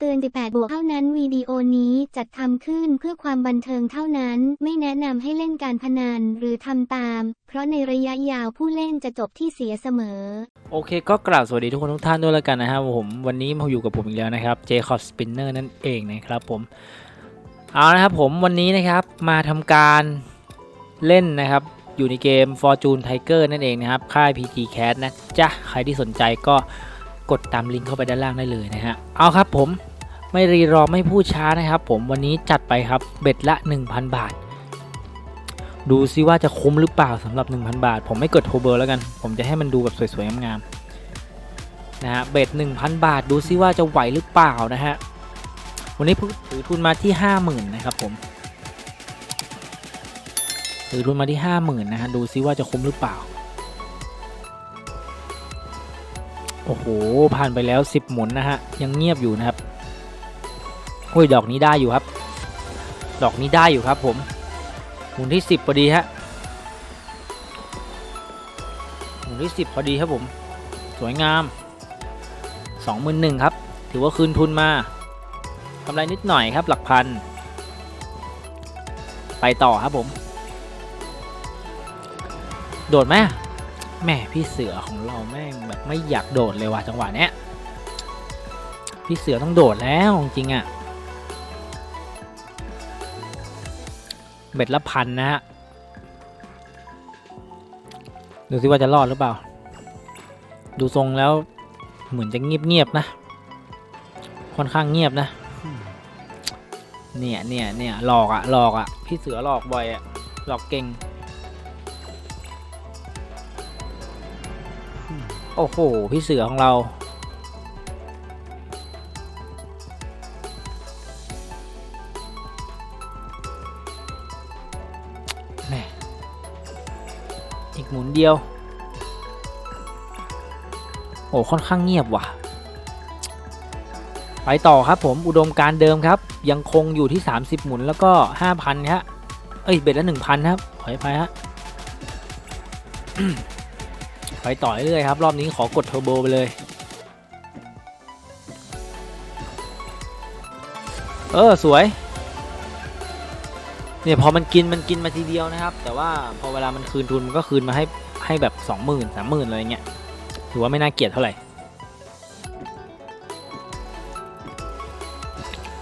เตือน 18 บวกเท่านั้นวิดีโอนี้จัดทำขึ้นเพื่อความบันเทิงเท่านั้น ไม่แนะนำให้เล่นการพนันหรือทำตาม เพราะในระยะยาวผู้เล่นจะจบที่เสียเสมอ โอเค ก็กราบสวัสดีทุกคนทุกท่านด้วยแล้วกันนะครับผมวันนี้มาอยู่กับผมอีกแล้วนะครับ Jacob Spinner นั่นเองนะครับผมเอานะครับผมวันนี้นะครับมาทำการเล่นนะครับอยู่ในเกม Fortune Tiger นั่นเองนะครับ ค่าย PT Cat นะจ๊ะ ใครที่สนใจก็กดตามลิงก์เข้าไปด้านล่างได้เลยนะฮะ เอาครับผม ไม่รีรอไม่พูดช้านะครับ ผมวันนี้จัดไปครับเบ็ดละ 1,000 บาท ดูซิว่าจะคุ้มหรือเปล่าสำหรับ 1,000 บาท ผมไม่กดโทเบอร์แล้วกัน ผมจะให้มันดูแบบสวยๆงามๆนะฮะเบ็ด1,000 บาท ดูซิว่าจะไหวหรือเปล่านะฮะวันนี้ถือทุนมาที่ 50,000นะครับผมถือทุนมาที่ 50,000นะฮะดูซิว่าจะคุ้มหรือเปล่าโอ้โหผ่านไปแล้ว 10 หมุนนะฮะยังเงียบอยู่นะครับ โอ้ยดอกนี้ได้อยู่ครับ ดอกนี้ได้อยู่ครับผมหมุนที่ 10พอดีฮะหมุนที่ 10พอดีครับผม สวยงาม 21,000ครับ ถือว่าคืนทุนมากำไรนิดหน่อยครับหลักพัน ไปต่อครับผม โดดไหมแหม่พี่เสือของเราแม่งแบบไม่อยากโดดเลยว่ะจังหวะเนี้ยพี่เสือต้องโดดแล้วจริงอะ่ะ เบ็ดละพันนะฮะ ดูสิว่าจะรอดหรือเปล่า ดูทรงแล้วเหมือนจะเงียบๆนะ ค่อนข้างเงียบนะ เนี่ยเนี่ยเนี่ยหลอกอะหลอกอะพี่เสือหลอกบ่อยอะหลอกเก่ง โอ้โห พี่เสือของเรา หมุนเดียว โอ้ค่อนข้างเงียบว่ะ ไปต่อครับผมอุดมการเดิมครับ ยังคงอยู่ที่ 30 หมุนแล้วก็ 5,000ฮะเอ้ยเบ็ดละ 1,000 ครับขอให้ไปฮะไปต่อเรื่อยครับ รอบนี้ขอกดเทอร์โบไปเลย เออ สวย เนี่ยพอมันกินมันกินมาทีเดียวนะครับ แต่ว่าพอเวลามันคืนทุนมันก็คืนมาให้ให้แบบสองหมื่นสามหมื่นอะไรเงี้ยถือว่าไม่น่าเกลียดเท่าไหร่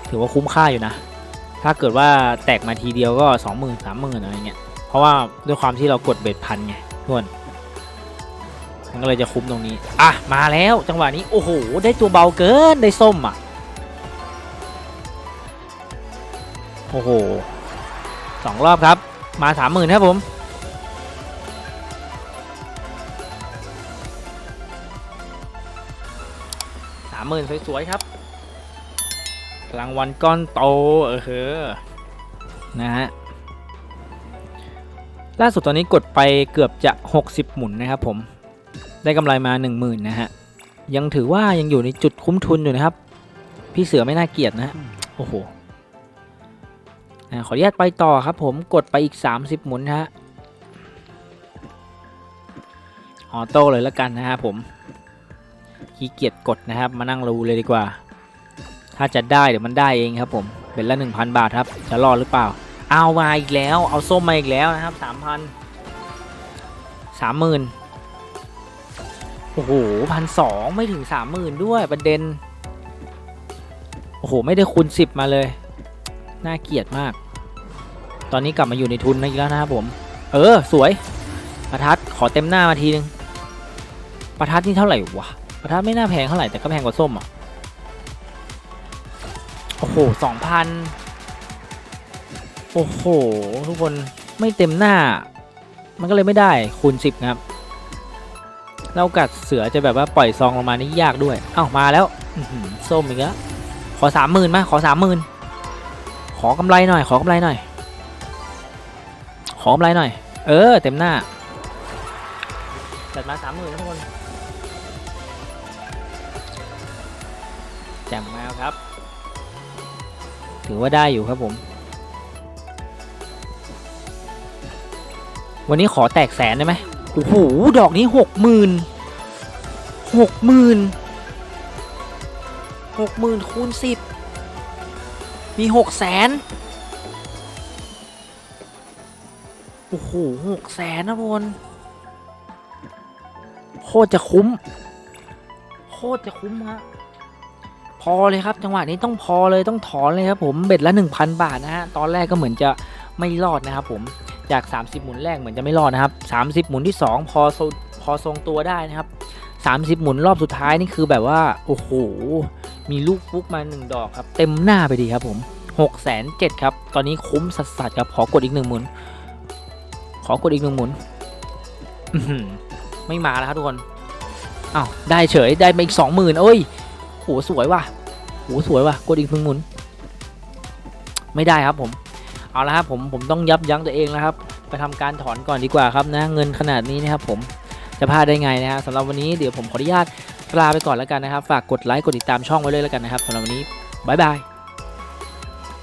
ถือว่าคุ้มค่าอยู่นะ ถ้าเกิดว่าแตกมาทีเดียวก็สองหมื่นสามหมื่นอะไรเงี้ย เพราะว่าด้วยความที่เรากดเบ็ดพันไงทุกคนมันก็เลยจะคุ้มตรงนี้ อะ มาแล้วจังหวะนี้ โอ้โห ได้ตัวเบาเกิน ได้ส้มอะ โอ้โห สองรอบครับ มาสามหมื่นครับผมสามหมื่นสวยๆครับรางวัลก้อนโตเออเฮ้อนะฮะล่าสุดตอนนี้กดไปเกือบจะ 60 หมุนนะครับผม ได้กำไรมา 10,000 นะฮะ ยังถือว่ายังอยู่ในจุดคุ้มทุนอยู่นะครับ พี่เสือไม่น่าเกลียดนะฮะ โอ้โห ขออนุญาตไปต่อครับผมกดไปอีก 30 หมุนฮะออโต้เลยแล้วกันนะฮะผมขี้เกียจกดนะครับ มานั่งรูเลยดีกว่า ถ้าจะได้เดี๋ยวมันได้เองครับผมเป็นละ 1,000 บาทครับ จะรอดหรือเปล่า เอามาอีกแล้วเอาส้มมาอีกแล้วนะครับ 3,000 30,000 โอ้โหพันสองไม่ถึง 30,000 ด้วยประเด็น โอ้โห ไม่ได้คูณ10 มาเลย น่าเกลียดมาก ตอนนี้กลับมาอยู่ในทุนอีกแล้วนะครับผม เออ สวย ประทัดขอเต็มหน้ามาทีนึง ประทัดนี่เท่าไหร่วะ ประทัดไม่น่าแพงเท่าไหร่แต่ก็แพงกว่าส้มอะ โอ้โหสองพันโอ้โห ทุกคนไม่เต็มหน้า มันก็เลยไม่ได้คูณสิบนะครับแล้วกัดเสือจะแบบว่าปล่อยซองลงมานี่ยากด้วย เอ้ามาแล้วส้มอีกแล้วขอสามหมื่นมาขอสามหมื่นขอกำไรหน่อย ขอกำไรหน่อย อกำไรหน่อย เออ เต็มหน้า จัดมาสามหมื่นทุกคนแจ่มมากครับ ถือว่าได้อยู่ครับผม วันนี้ขอแตกแสนได้ไหมโอ้โห ดอกนี้หกหมื่นหกหมื่นหกหมื่นคูณสิบมีหกแสน อ้โหหกแสนนะทุกคนโคตรจะคุ้ม โคตรจะคุ้มฮะพอเลยครับ จังหวะนี้ต้องพอเลยต้องถอนเลยครับผมเบ็ดละ 1,000 บาทนะฮะตอนแรกก็เหมือนจะไม่รอดนะครับผมจาก 30 หมุนแรกเหมือนจะไม่รอดนะครับ 30 หมุนที่ 2 พอทรงพอทรงตัวได้นะครับ 30 หมุนรอบสุดท้ายนี่คือแบบว่าโอ้โหมีลูกฟุกมา 1 ดอกครับ เต็มหน้าไปดีครับผม6 7 0 0ครับ ตอนนี้คุ้มสัสๆครับขอกดอีกหนึ่งหมุน ขอกดอีกหนึ่งหมุนอื้อหือไม่มาแล้วครับทุกคนอ้าวได้เฉยได้มาอีกสองหมื่นเอ้ยโหสวยว่ะโหสวยว่ะกดอีกหนึ่งหมุน ไม่ได้ครับผมเอาละครับผมผมต้องยับยั้งตัวเองแล้วครับ ไปทำการถอนก่อนดีกว่าครับนะ เงินขนาดนี้นะครับผมจะพลาดได้ไงนะฮะสำหรับวันนี้เดี๋ยวผมขออนุญาตลาไปก่อนแล้วกันนะครับ ฝากกดไลค์กดติดตามช่องไว้เลยแล้วกันนะครับสำหรับวันนี้บ๊ายบาย